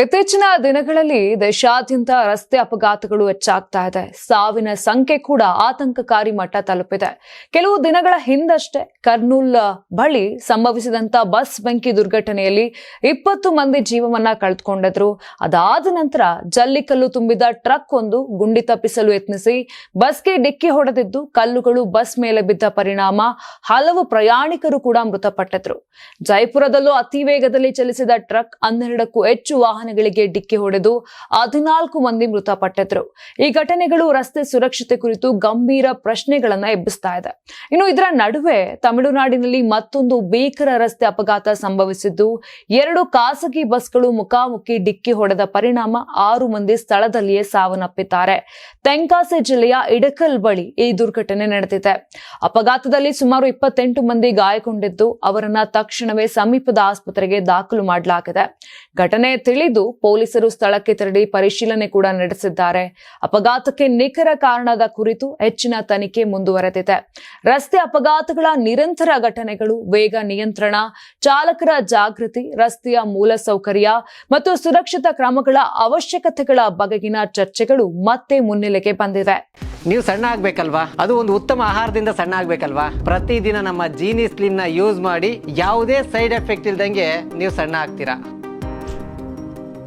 ಇತ್ತೀಚಿನ ದಿನಗಳಲ್ಲಿ ದೇಶಾದ್ಯಂತ ರಸ್ತೆ ಅಪಘಾತಗಳು ಹೆಚ್ಚಾಗ್ತಾ ಇದೆ. ಸಾವಿನ ಸಂಖ್ಯೆ ಕೂಡ ಆತಂಕಕಾರಿ ಮಟ್ಟ ತಲುಪಿದೆ. ಕೆಲವು ದಿನಗಳ ಹಿಂದಷ್ಟೇ ಕರ್ನೂಲ್ ಬಳಿ ಸಂಭವಿಸಿದಂತ ಬಸ್ ಬೆಂಕಿ ದುರ್ಘಟನೆಯಲ್ಲಿ ಇಪ್ಪತ್ತು ಮಂದಿ ಜೀವವನ್ನ ಕಳೆದುಕೊಂಡಿದ್ರು. ಅದಾದ ನಂತರ ಜಲ್ಲಿಕಲ್ಲು ತುಂಬಿದ ಟ್ರಕ್ ಒಂದು ಗುಂಡಿ ತಪ್ಪಿಸಲು ಯತ್ನಿಸಿ ಬಸ್ಗೆ ಡಿಕ್ಕಿ ಹೊಡೆದಿದ್ದು ಕಲ್ಲುಗಳು ಬಸ್ ಮೇಲೆ ಬಿದ್ದ ಪರಿಣಾಮ. ಹಲವು ಪ್ರಯಾಣಿಕರು ಕೂಡ ಮೃತಪಟ್ಟಿದ್ರು. ಜೈಪುರದಲ್ಲೂ ಅತಿ ವೇಗದಲ್ಲಿ ಚಲಿಸಿದ ಟ್ರಕ್ ಹನ್ನೆರಡಕ್ಕೂ ಹೆಚ್ಚು ವಾಹನಗಳಿಗೆ ಡಿಕ್ಕಿ ಹೊಡೆದು ಹದಿನಾಲ್ಕು ಮಂದಿ ಮೃತಪಟ್ಟಿದ್ರು. ಈ ಘಟನೆಗಳು ರಸ್ತೆ ಸುರಕ್ಷತೆ ಕುರಿತು ಗಂಭೀರ ಪ್ರಶ್ನೆಗಳನ್ನ ಎಬ್ಬಿಸ್ತಾ ಇದೆ. ಇನ್ನು ಇದರ ನಡುವೆ ತಮಿಳುನಾಡಿನಲ್ಲಿ ಮತ್ತೊಂದು ಭೀಕರ ರಸ್ತೆ ಅಪಘಾತ ಸಂಭವಿಸಿದ್ದು, ಎರಡು ಖಾಸಗಿ ಬಸ್ಗಳು ಮುಖಾಮುಖಿ ಡಿಕ್ಕಿ ಹೊಡೆದ ಪರಿಣಾಮ ಆರು ಮಂದಿ ಸ್ಥಳದಲ್ಲಿಯೇ ಸಾವನ್ನಪ್ಪಿದ್ದಾರೆ. ತೆಂಕಾಸಿ ಜಿಲ್ಲೆಯ ಇಡಕಲ್ ಬಳಿ ಈ ದುರ್ಘಟನೆ ನಡೆದಿದೆ. ಅಪಘಾತದಲ್ಲಿ ಸುಮಾರು ಇಪ್ಪತ್ತೆಂಟು ಮಂದಿ ಗಾಯಗೊಂಡಿದ್ದು, ಅವರನ್ನ ತಕ್ಷಣವೇ ಸಮೀಪದ ಆಸ್ಪತ್ರೆಗೆ ದಾಖಲು ಮಾಡಲಾಗಿದೆ. ಘಟನೆ ತಿಳಿದು ಪೊಲೀಸರು ಸ್ಥಳಕ್ಕೆ ತೆರಳಿ ಪರಿಶೀಲನೆ ಕೂಡ ನಡೆಸಿದ್ದಾರೆ. ಅಪಘಾತಕ್ಕೆ ನಿಖರ ಕಾರಣದ ಕುರಿತು ಹೆಚ್ಚಿನ ತನಿಖೆ ಮುಂದುವರೆದಿದೆ. ರಸ್ತೆ ಅಪಘಾತಗಳ ನಿರಂತರ ಘಟನೆಗಳು, ವೇಗ ನಿಯಂತ್ರಣ, ಚಾಲಕರ ಜಾಗೃತಿ, ರಸ್ತೆಯ ಮೂಲಸೌಕರ್ಯ ಮತ್ತು ಸುರಕ್ಷಿತ ಕ್ರಮಗಳ ಅವಶ್ಯಕತೆಗಳ ಬಗೆಗಿನ ಚರ್ಚೆಗಳು ಮತ್ತೆ ಮುನ್ನೆಲೆಗೆ ಬಂದಿವೆ ನೀವು ಸಣ್ಣ ಆಗ್ಬೇಕಲ್ವಾ? ಅದು ಒಂದು ಉತ್ತಮ ಆಹಾರದಿಂದ ಸಣ್ಣ ಆಗ್ಬೇಕಲ್ವಾ? ಪ್ರತಿದಿನ ನಮ್ಮ ಜೀನಿ ಸ್ಲಿಮ್ನ ಯೂಸ್ ಮಾಡಿ ಯಾವುದೇ ಸೈಡ್ ಎಫೆಕ್ಟ್ ಇಲ್ದಂಗೆ ನೀವು ಸಣ್ಣ ಆಗ್ತೀರಾ?